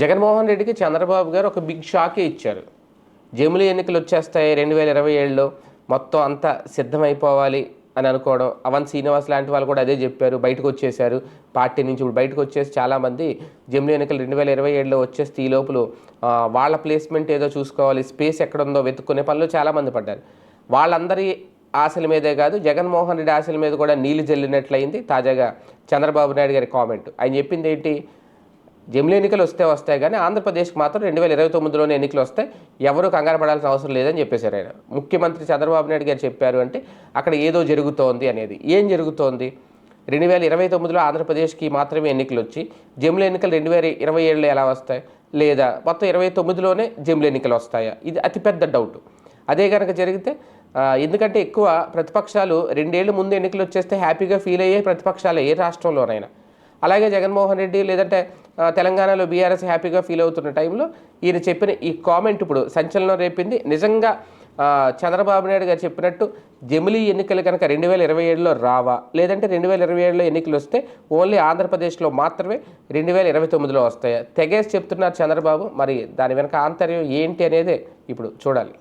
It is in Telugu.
జగన్మోహన్ రెడ్డికి చంద్రబాబు గారు ఒక బిగ్ షాకే ఇచ్చారు. జమిలి ఎన్నికలు వచ్చేస్తాయి రెండు వేల ఇరవై ఏడులో. మొత్తం అంతా సిద్ధమైపోవాలి అని అనుకోవడం. అవన్ శ్రీనివాస్ లాంటి వాళ్ళు కూడా అదే చెప్పారు. బయటకు వచ్చేసారు పార్టీ నుంచి ఇప్పుడు బయటకు వచ్చేసి చాలామంది జమిలి ఎన్నికలు రెండు వేల ఇరవై ఏడులో వచ్చేస్తే ఈ లోపల వాళ్ళ ప్లేస్మెంట్ ఏదో చూసుకోవాలి. స్పేస్ ఎక్కడుందో వెతుక్కునే పనులు చాలామంది పడ్డారు. వాళ్ళందరి ఆశల మీదే కాదు జగన్మోహన్ రెడ్డి ఆశల మీద కూడా నీళ్ళు జల్లినట్లయింది తాజాగా చంద్రబాబు నాయుడు గారి కామెంట్ ఆయన చెప్పింది ఏంటి? జమిలీ ఎన్నికలు వస్తే వస్తాయి కానీ ఆంధ్రప్రదేశ్కి మాత్రం రెండు వేల ఇరవై తొమ్మిదిలోనే ఎన్నికలు వస్తాయి ఎవరు కంగారు పడాల్సిన అవసరం లేదని చెప్పేశారు ఆయన. ముఖ్యమంత్రి చంద్రబాబు నాయుడు గారు చెప్పారు అంటే అక్కడ ఏదో జరుగుతోంది అనేది. ఏం జరుగుతోంది? రెండు వేల ఇరవై తొమ్మిదిలో ఆంధ్రప్రదేశ్కి మాత్రమే ఎన్నికలు వచ్చి జమిలీ ఎన్నికలు రెండు వేల ఇరవై ఏడులో ఎలా వస్తాయి? లేదా మొత్తం ఇరవై తొమ్మిదిలోనే జమిలీ ఎన్నికలు వస్తాయా? ఇది అతిపెద్ద డౌట్. అదే కనుక జరిగితే ఎందుకంటే ఎక్కువ ప్రతిపక్షాలు రెండేళ్ళ ముందు ఎన్నికలు వచ్చేస్తే హ్యాపీగా ఫీల్ అయ్యే ప్రతిపక్షాలు ఏ రాష్ట్రంలోనైనా. అలాగే జగన్మోహన్ రెడ్డి లేదంటే తెలంగాణలో బీఆర్ఎస్ హ్యాపీగా ఫీల్ అవుతున్న టైంలో ఈయన చెప్పిన ఈ కామెంట్ ఇప్పుడు సంచలనం రేపింది. నిజంగా చంద్రబాబు నాయుడు గారు చెప్పినట్టు జమిలీ ఎన్నికలు కనుక రెండు వేల ఇరవై ఏడులో రావా? లేదంటే రెండు వేల ఇరవై ఏడులో ఎన్నికలు వస్తే ఓన్లీ ఆంధ్రప్రదేశ్లో మాత్రమే రెండు వేల ఇరవై తొమ్మిదిలో వస్తాయా? తెగేసి చెప్తున్నారు చంద్రబాబు. మరి దాని వెనక ఆంతర్యం ఏంటి అనేది ఇప్పుడు చూడాలి.